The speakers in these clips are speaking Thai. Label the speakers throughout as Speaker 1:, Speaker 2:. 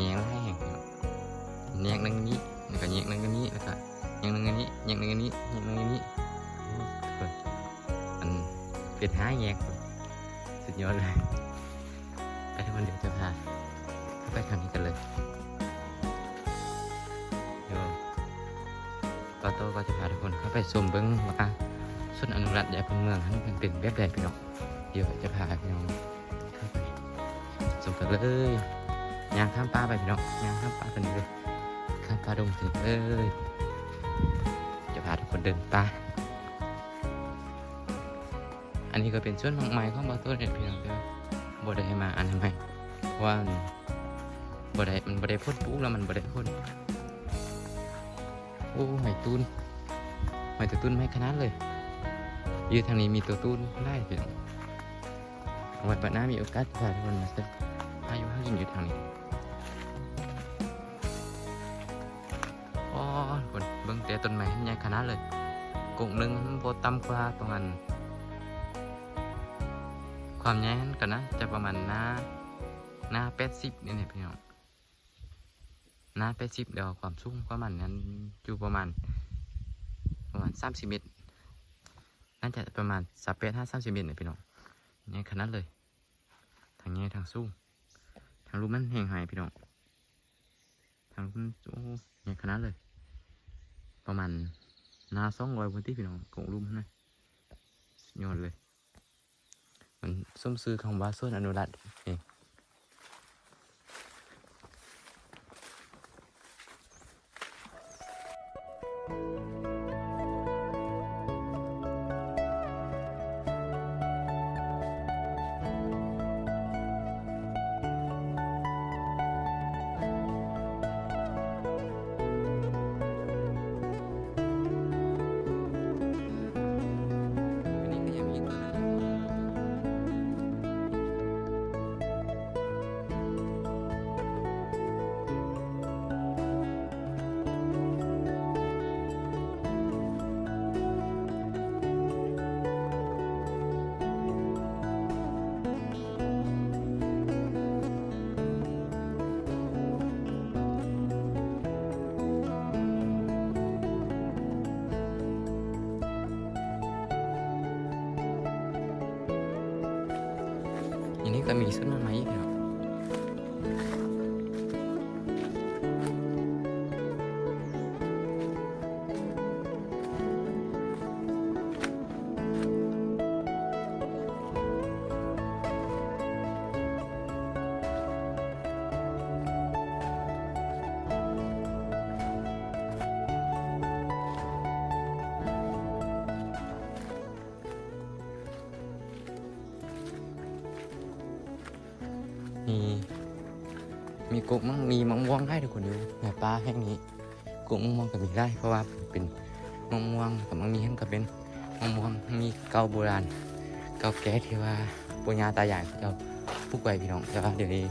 Speaker 1: งี้ยงแล้วแห้งแยงนึงนี้แล้วก็เงี้ยงนึงนี้แล้วก็เงี้ยงนึงนี้เงี้ยงนึงนี้เงี้ยงนึงนี้มันเป็นหาแยงสุดยอดเลยไปทุกคนเดี๋ยวจะพาไปทางนี้กันเลยเดี๋ยวปาโตก็จะพาทุกคนเข้าไปชมเบื้องว่าสุวนอนุรักษ์ใหญ่พนเมืองทั้นเป็นแบบใดพี่น้องเดี๋ยวจะพาพี่น้องาไชมกันเลย ยางข้ามป่าไปพี่น้องยางข้ามป่ากันเลยข้ามป่าดงถึงเลยจะพาทุกคนเดินป่าอันนี้ก็เป็นส่วนของไม้ของปาโต้เนี่ยพี่น้องเด้อบ่ได้มาอันทำไมเพราะว่ามันบ่ได้มันบ่ได้พ่นปุ๊แล้วมันบ่ได้พ่นโอ้หอยตูนหอยตัวตูนไม่ขนาดเลยยืนทางนี้มีตัวตูนได้พียงเอาไว้ปัดหน้ามีโอกาสพาทุกคนมาเจอ ยุห้ากินอยู่ทางนี้อ๋อคนเบิ่งแต่ต้นไม้ใหญ่ขนาดเลยกงหนึ่งมันบ่ต่ำกว่าประมาณความใหญ่นั้นกันนะจะประมาณหน้าหน้าแปดสิบนี่เนี่ยพี่น้องหน้าแปดสิบเดี๋ยวความสูงประมาณนั้นอยู่ประมาณประมาณสามสิบเมตรน่าจะประมาณสามแปดห้าสามสิบเมตรเนี่ยพี่น้องใหญ่ขนาดเลยทางใหญ่ทางสูง ทางรูปมันแห้งหายพี่น้อง ทางรูปมันโอ้ใหญ่ขนาดเลย ประมาณนาสองร้อยพื้นที่พี่น้องของรูปมันนะยอดเลย มันส้มซื้อคำว่าส่วนอนุรักษ์เอง อันนี้ก็มี ม้อีกแล้วมีมีกบมั่งมีมะม่วงได้ทุกคนดูในป่าแห่งนี้กบมะม่วงก็มีได้ เพราะว่าเป็นมะม่วงกับมะมีแห่งก็เป็นมะม่วงมีเก่าโบราณ เก่าแก่ที่ว่าปุญญาตายายเราปลูกไว้พี่น้องแต่ว่าเดี๋ยวนี้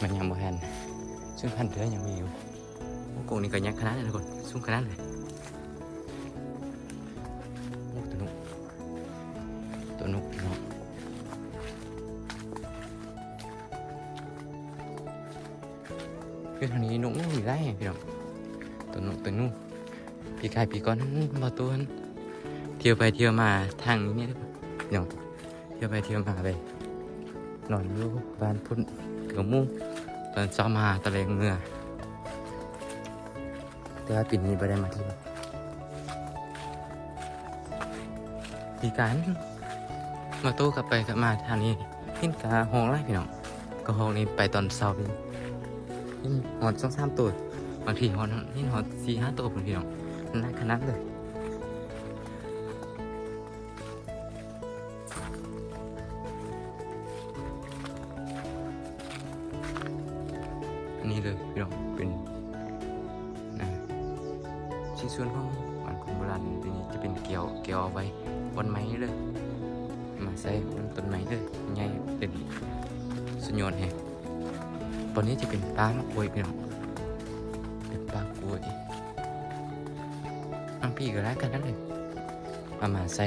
Speaker 1: มันยังบ่แทนซึ่งพันเถือยังมีอยู่โอ้กงนี่ก็ยักขนาดเลยทุกคนสูงขนาดเลย คือทางนี้นุ่งมีได้ไงพี่น้องตัวนุ่งตัวนุ่งพี่กายพี่ก้อนมาตัวนเที่ยวไปเที่ยวมาทางนี้เนี่ยพี่น้องเที่ยวไปเที่ยวมาไปนอนอยู่บ้านพุ่นเกือบมุ่งตอนเช้ามาตะเลงเมื่อแต่ว่าปีนี้ไม่ได้มาที่ยวพี่การมาตู้กลับไปกลับมาทางนี้หินกาห้องไรพี่น้องก็ห้องนี้ไปตอนเช้าพี่ นี่หอดสองสามตัวบางทีหอดนี่หอดสี่ห้าตัวผมพี่น้องน่าขนาดเลยอันนี้เลยพี่น้องเป็นนะชิ้นส่วนของบ้านของโบราณตัวนี้จะเป็นเกี่ยวเกี่ยวเอาไว้บนไม้เลยมาใส่บนต้นไม้เลยใหญ่เป็นสุดยอดแฮะ ตอนนี้จะเป็นปลามะกรวยพี่น้องเป็นปลากรวยน้ำพี่ก็รักกันนั่นเลยมามาใส่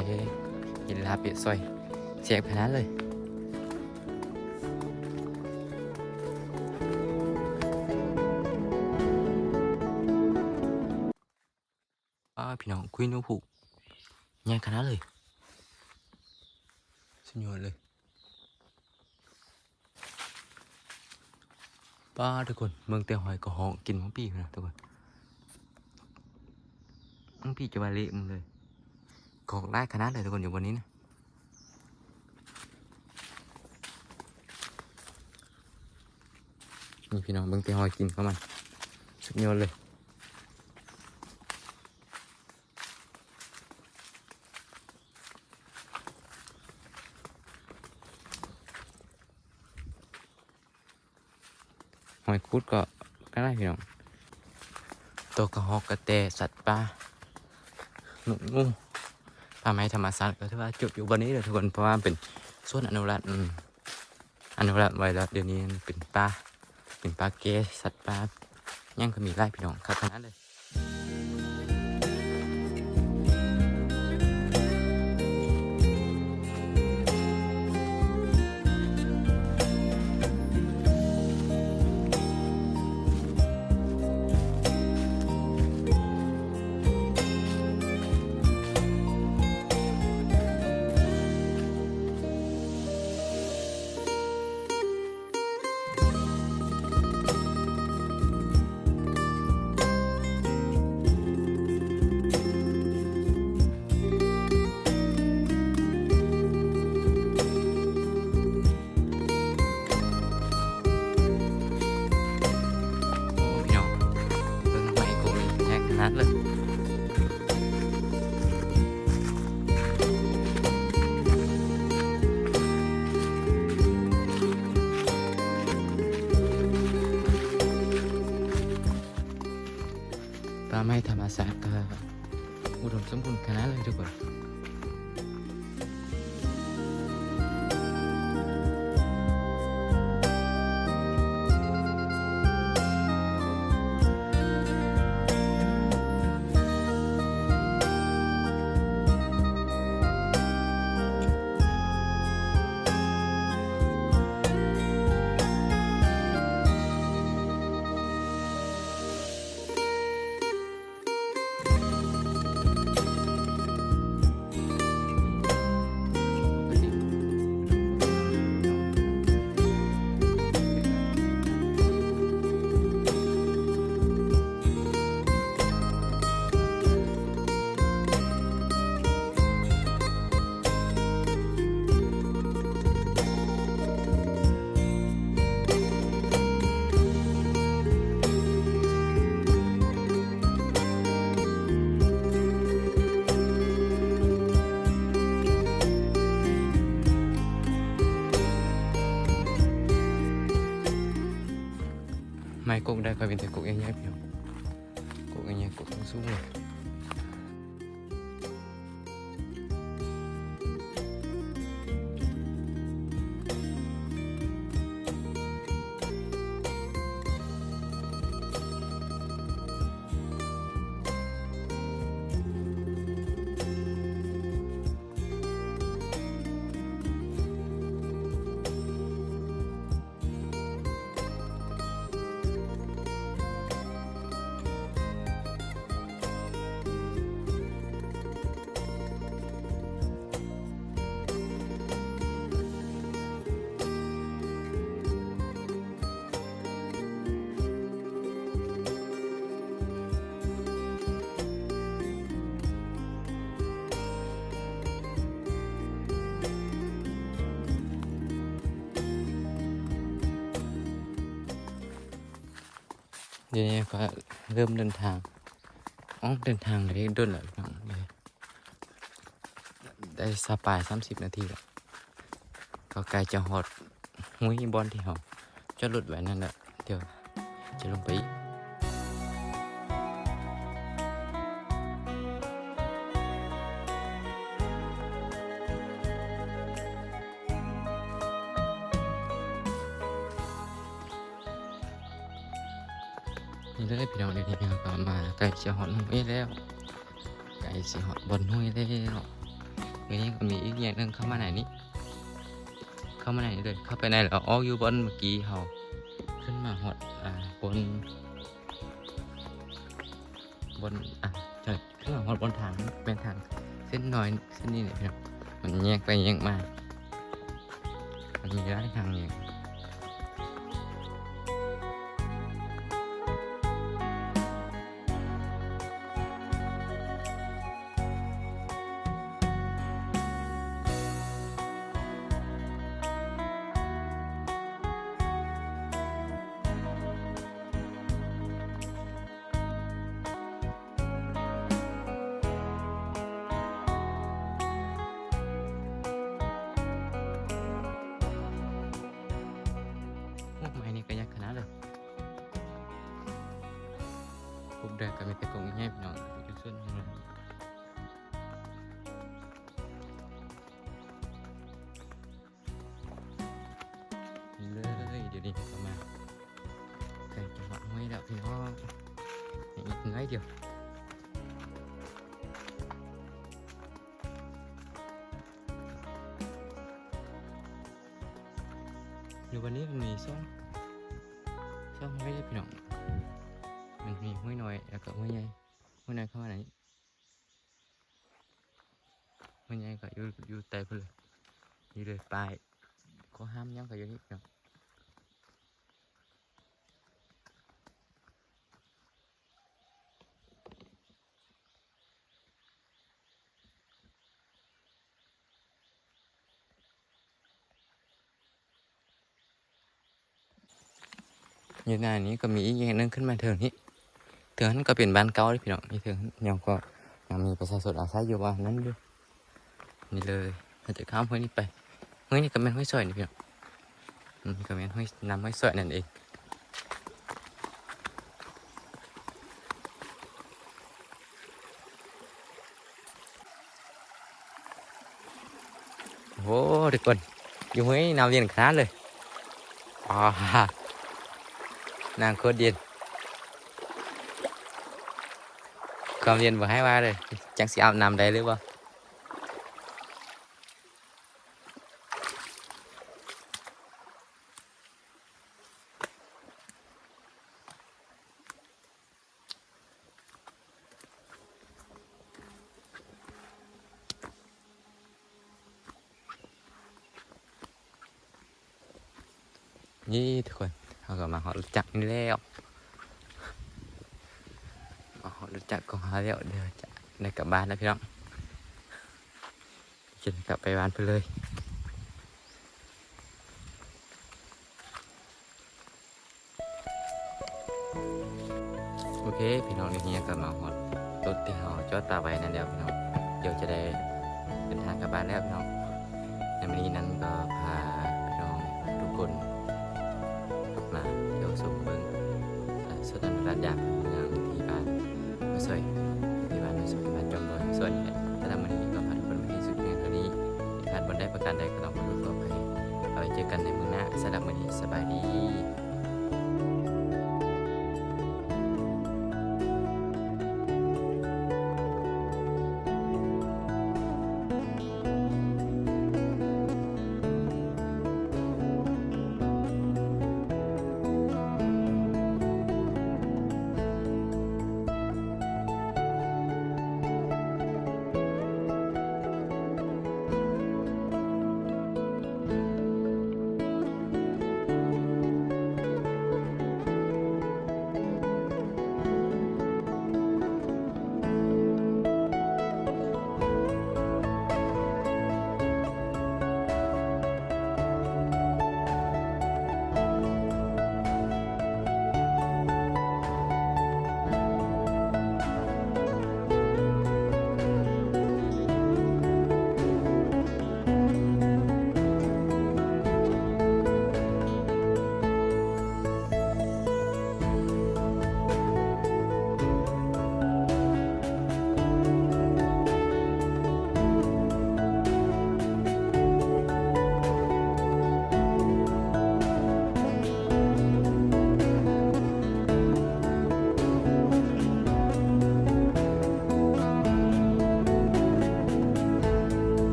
Speaker 1: ยินลาเปียซอยเสียบขนาดเลยอ่าพี่น้องคุยโนผูใหญ่ขนาดเลยสุดยอดเลย ป้าทุกคนเมืองเตียวหอยก็ห้องกินมังปีนะทุกคนมังปีจะมาเละมึงเลยของได้ขนาดเลยทุกคนอยู่วันนี้นะนี่พี่น้องเมืองเตียวหอยกินเข้ามันสุดยอดเลย หอยคุดก็ก็ได้พี่น้องตัวกระหอกกระเตสัตว์ป่าหนูงูป่าไม้ธรรมศาสตร์ก็ถือว่าจุดอยู่บนนี้เลยทุกคนเพราะว่าเป็นส่วนอนุรักษ์อนุรักษ์ไว้แล้วเดี๋ยวนี้เป็นป่าเป็นป่าเกสสัตว์ป่ายังก็มีไล่พี่น้องครับขนาดเลย นาดเลย ไม่กกได้ก็ ดี๋ยวนี้ก็เริ่มเดินทางอ๋อเดินทางเลยเดินแล้วพี่น้องเลยได้สปายสามสิบนาทีแล้วก็ไกลจะหอดมุ้ยบอลที่หอจะหลุดไว้นั่นแหละเดี๋ยวจะลงไป มาใกล้จะหอดห้วยแล้วใกล้จะหอดบนห้วยแล้วเดี๋ยวนี้ก็มีอีกอย่างหนึงเข้ามาไหนนี่เข้ามาไหนเลยเข้าไปไหนแล้วออกอยู่บนเมื่อกี้เขาขึ้นมาหอดอ่าบน บนอะใช่ขึ้นข้าหอดบนทางเป็นทางเส้นน้อยเส้นนี้เนี่ยพี่น้องมันแยกไปแยกมามันมีหลายทางแย พวกเด็กก็มีแต่กงง่ายๆพี่น้องอยู่ส่วนนี้เลย นี่เลยเดี๋ยวนี้ก็มาใส่จังหวะห้อยแล้วพี่น้องอีกน้อยเดียวเดี๋ยววันนี้มันมีช่องช่องห้วยได้พี่น้องมันมีห้วยน้อยแล้วก็ห้วยใหญ่ห้วยน้อยเข้ามาไหนห้วยใหญ่ก็อยู่อยู่ใต้เพื่นเลยนี่เลยปลายก็ห้ามยังก็อยู่นี่พี่น้องอยู่หน้านี้ก็มีอีกอย่างนึงขึ้นมาเถิงนี้ เถิงนั้นก็เป็นบ้านเก่าเลยพี่น้องนี่เถิงยังก็ยังมีประชาชนอาศัยอยู่ว่านั้นด้วยนี่เลยเราจะข้ามห้วยนี้ไปห้วยนี้ก็เป็นห้วยซอยนี่พี่น้องก็เป็นห้วยน้ำห้วยซอยนั่นเองโอ้ทุกคนอยู่ห้วยน้ำเย็นขนาดเลยอ๋อนางโคตรเย็น ความเย็นบ่ให้ว่าเลยจังสิอา จักนี่แล้วอ๋อรู้จักของเขาแล้วเดี๋ยวจะได้กลับบ้านแล้วพี่น้องจะได้กลับไปบ้านไปเลยโอเค พี่น้องนี่เฮียก็มาหอดรถที่เขาจอดตาไว้นั่นเดียวพี่น้องเดี๋ยวจะได้เดินทางกลับบ้านแล้วพี่น้องในวันนี้นั้นก็พาพี่น้องทุกคนมาเที่ยวชมเมืองเอ่อสถานรัฐยา ส่วนนี้ถ้าทำมันนี้ก็ผ่านคนไม่ที่สุดเพียงเท่านี้ผ่านบนได้ประการใดก็ต้องขอโทษขออภัยเอาไว้เจอกันในมือหน้าสำหรับวันนี้สบายดี